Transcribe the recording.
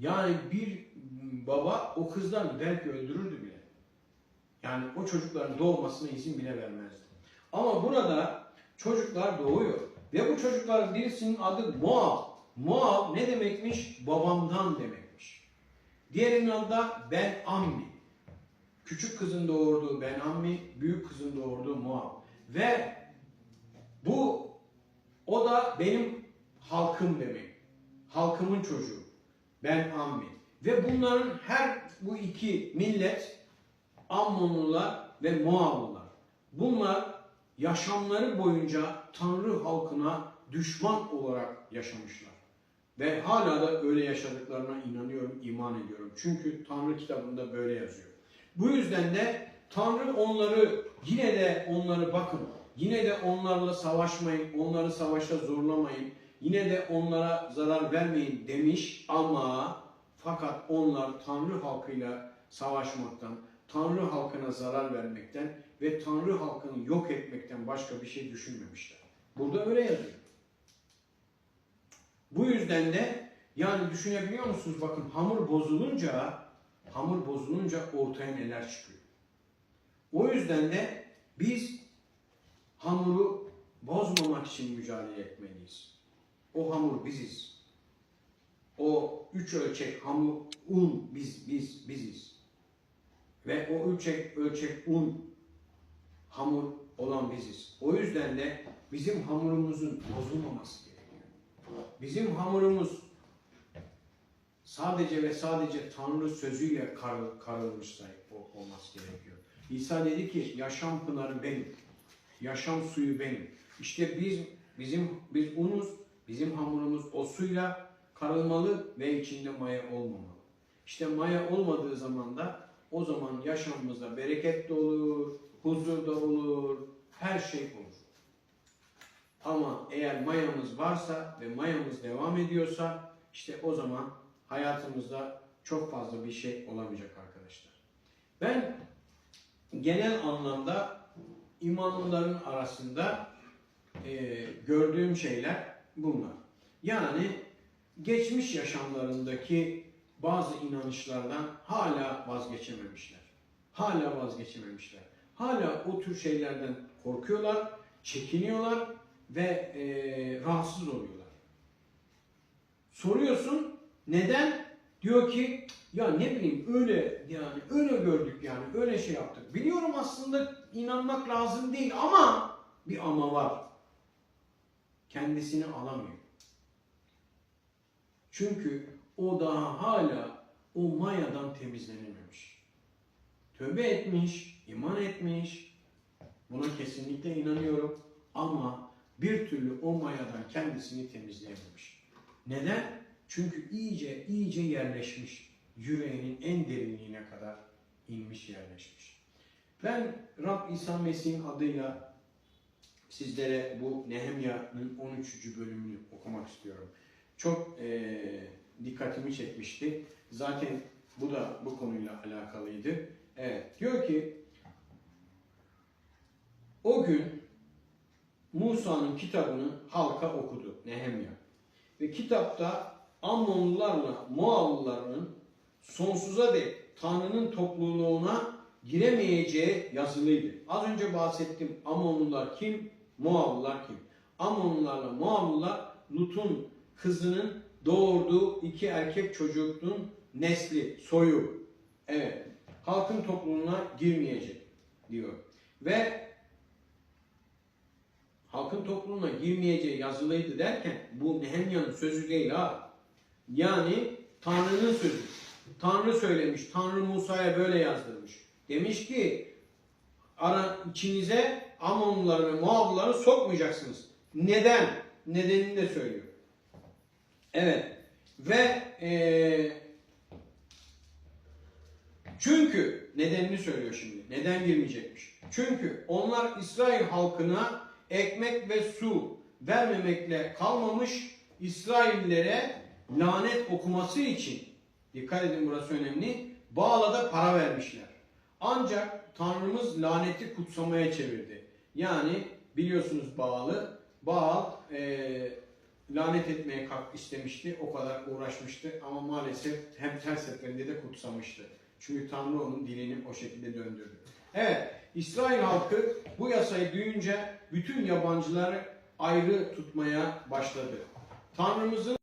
Yani bir baba o kızdan belki öldürürdü bile. Yani o çocukların doğmasına izin bile vermezdi. Ama burada çocuklar doğuyor. Ve bu çocukların birisinin adı Moab. Moab ne demekmiş? Babamdan demekmiş. Diğerinin adı da Ben Ammi. Küçük kızın doğurduğu Ben Ammi, büyük kızın doğurduğu Moab. Ve bu o da benim halkım demek. Halkımın çocuğu. Ben Ammi. Ve bunların her bu iki millet Ammonlular ve Moablılar. Bunlar yaşamları boyunca Tanrı halkına düşman olarak yaşamışlar. Ve hala da öyle yaşadıklarına inanıyorum, iman ediyorum. Çünkü Tanrı kitabında böyle yazıyor. Bu yüzden de Tanrı onları yine de onları bakın. Yine de onlarla savaşmayın, onları savaşa zorlamayın. Yine de onlara zarar vermeyin demiş ama fakat onlar Tanrı halkıyla savaşmaktan, Tanrı halkına zarar vermekten ve Tanrı halkını yok etmekten başka bir şey düşünmemişler. Burada öyle yazıyor. Bu yüzden de yani düşünebiliyor musunuz? Bakın hamur bozulunca hamur bozulunca ortaya neler çıkıyor. O yüzden de biz hamuru bozmamak için mücadele etmeliyiz. O hamur biziz. O üç ölçek hamur, un biz biz biziz. Ve o ölçek ölçek un hamur olan biziz. O yüzden de bizim hamurumuzun bozulmaması gerekiyor. Bizim hamurumuz sadece ve sadece Tanrı sözüyle kar, karılmış o- olması gerekiyor. İsa dedi ki yaşam pınarı benim. Yaşam suyu benim. İşte biz bizim biz unuz, bizim hamurumuz o suyla karılmalı ve içinde maya olmamalı. İşte maya olmadığı zaman da o zaman yaşamımızda bereket de olur, huzur da olur, her şey olur. Ama eğer mayamız varsa ve mayamız devam ediyorsa işte o zaman hayatımızda çok fazla bir şey olamayacak arkadaşlar. Ben genel anlamda imanlıların arasında e, gördüğüm şeyler bunlar. Yani geçmiş yaşamlarındaki bazı inanışlardan hala vazgeçememişler. Hala vazgeçememişler. Hala o tür şeylerden korkuyorlar, çekiniyorlar ve e, rahatsız oluyorlar. Soruyorsun neden? Diyor ki ya ne bileyim öyle yani öyle gördük yani öyle şey yaptık. Biliyorum aslında inanmak lazım değil ama bir ama var. Kendisini alamıyor. Çünkü o daha hala o mayadan temizlenememiş. Tövbe etmiş, iman etmiş. Buna kesinlikle inanıyorum. Ama bir türlü o mayadan kendisini temizleyememiş. Neden? Çünkü iyice iyice yerleşmiş. Yüreğinin en derinliğine kadar inmiş yerleşmiş. Ben Rab İsa Mesih'in adıyla sizlere bu Nehemya'nın 13. bölümünü okumak istiyorum. Çok eee, dikkatimi çekmişti. Zaten bu da bu konuyla alakalıydı. Evet, diyor ki o gün Musa'nın kitabını halka okudu Nehemya. Ve kitapta Ammonlularla Moablıların sonsuza dek Tanrı'nın topluluğuna giremeyeceği yazılıydı. Az önce bahsettim Ammonlular kim? Moablılar kim? Ammonlularla Moablılar Lut'un kızının doğurduğu iki erkek çocuğun nesli, soyu. Evet. Halkın topluluğuna girmeyecek diyor. Ve halkın topluluğuna girmeyeceği yazılıydı derken bu Nehemya'nın sözü değil ha. Yani Tanrı'nın sözü. Tanrı söylemiş. Tanrı Musa'ya böyle yazdırmış. Demiş ki ara içinize Amonluları ve Moablıları sokmayacaksınız. Neden? Nedenini de söylüyor. Evet. Ve eee çünkü nedenini söylüyor şimdi. Neden girmeyecekmiş? Çünkü onlar İsrail halkına ekmek ve su vermemekle kalmamış İsraillere lanet okuması için dikkat edin burası önemli. Bağla'da para vermişler. Ancak Tanrımız laneti kutsamaya çevirdi. Yani biliyorsunuz Bağlı. Baal eee lanet etmeye kalk istemişti. O kadar uğraşmıştı ama maalesef hem her seferinde de kutsamıştı. Çünkü Tanrı onun dilini o şekilde döndürdü. Evet, İsrail halkı bu yasayı duyunca bütün yabancıları ayrı tutmaya başladı. Tanrımızın